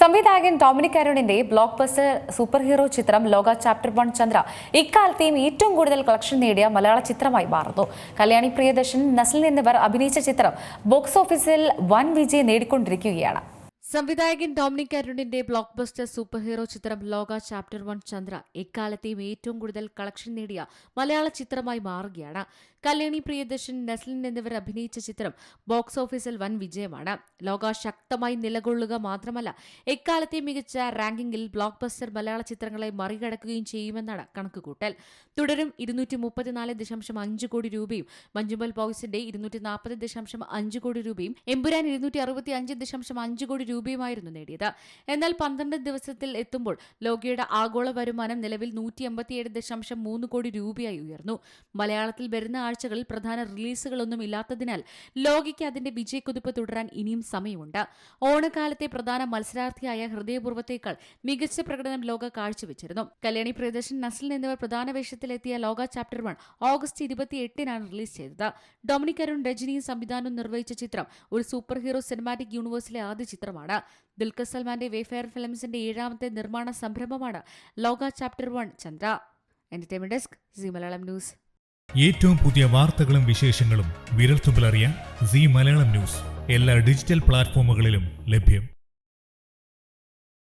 സംവിധായകൻ ഡൊമിനിക് അരുണിന്റെ block buster super hero ചിത്രം ലോക ചാപ്റ്റർ വൺ ചന്ദ്ര. ഇക്കാലത്തെയും ഏറ്റവും കൂടുതൽ കളക്ഷൻ നേടിയ മലയാള ചിത്രമായി മാറുന്നു. കല്യാണി പ്രിയദർശൻ നസൽ എന്നിവർ അഭിനയിച്ച ചിത്രം ബോക്സ് ഓഫീസിൽ വൻ വിജയം നേടിക്കൊണ്ടിരിക്കുകയാണ്. സംവിധായകൻ ഡോമിനിക് അരുണിന്റെ ബ്ലോക്ക് ബസ്റ്റർ സൂപ്പർ ഹീറോ ചിത്രം ലോക ചാപ്റ്റർ വൺ ചന്ദ്ര എക്കാലത്തെയും ഏറ്റവും കൂടുതൽ കളക്ഷൻ നേടിയ മലയാള ചിത്രമായി മാറുകയാണ്. കല്യാണി പ്രിയദർശൻ നസ്ലിൻ എന്നിവർ അഭിനയിച്ച ചിത്രം ബോക്സ് ഓഫീസിൽ വൻ വിജയമാണ്. ലോക ശക്തമായി നിലകൊള്ളുക മാത്രമല്ല എക്കാലത്തെ മികച്ച റാങ്കിങ്ങിൽ ബ്ലോക്ക് ബസ്റ്റർ മലയാള ചിത്രങ്ങളെ മറികടക്കുകയും ചെയ്യുമെന്നാണ് കണക്കുകൂട്ടൽ. തുടരും ഇരുന്നൂറ്റി മുപ്പത്തിനാല് ദശാംശം അഞ്ച് കോടി രൂപയും മഞ്ജുമൽ ബോയ്സിന്റെ ഇരുന്നൂറ്റി നാൽപ്പത് ദശാംശം അഞ്ച് കോടി രൂപയും എമ്പുരാൻ ഇരുന്നൂറ്റി അറുപത്തി അഞ്ച് ദശാംശം അഞ്ച് കോടി രൂപയുമായിരുന്നു നേടിയത്. എന്നാൽ പന്ത്രണ്ട് ദിവസത്തിൽ എത്തുമ്പോൾ ലോകയുടെ ആഗോള വരുമാനം നിലവിൽ നൂറ്റി എൺപത്തിയേഴ് ദശാംശം മൂന്ന് കോടി രൂപയായി ഉയർന്നു. മലയാളത്തിൽ വരുന്ന ആഴ്ചകളിൽ പ്രധാന റിലീസുകളൊന്നും ഇല്ലാത്തതിനാൽ ലോകയ്ക്ക് അതിന്റെ വിജയക്കുതിപ്പ് തുടരാൻ ഇനിയും സമയമുണ്ട്. ഓണക്കാലത്തെ പ്രധാന മത്സരാർത്ഥിയായ ഹൃദയപൂർവത്തേക്കാൾ മികച്ച പ്രകടനം ലോക കാഴ്ചവെച്ചിരുന്നു. കല്യാണി പ്രിയദർശൻ നസ്ലിൻ എന്നിവർ പ്രധാന വേഷത്തിലെത്തിയ ലോക ചാപ്റ്റർ വൺ ഓഗസ്റ്റ് ഇരുപത്തിയെട്ടിനാണ് റിലീസ് ചെയ്തത്. ഡൊമിനിക് അരുൺ രജനിയും സംവിധാനവും നിർവഹിച്ച ചിത്രം ഒരു സൂപ്പർ ഹീറോ സിനിമാറ്റിക് യൂണിവേഴ്സിലെ ആദ്യ ചിത്രമാണ് ദുൽഖർ സൽമാന്റെ വേഫെയർ ഫിലിംസിന്റെ ഏഴാമത്തെ നിർമ്മാണ സംരംഭമാണ് Lokah Chapter One Chandra. Entertainment desk Zee Malayalam News ഏറ്റവും പുതിയ വാർത്തകളും വിശേഷങ്ങളും വിരൽത്തുമ്പിലറിയാൻ സി മലയാളം ന്യൂസ് എല്ലാ ഡിജിറ്റൽ പ്ലാറ്റ്ഫോമുകളിലും ലഭ്യം.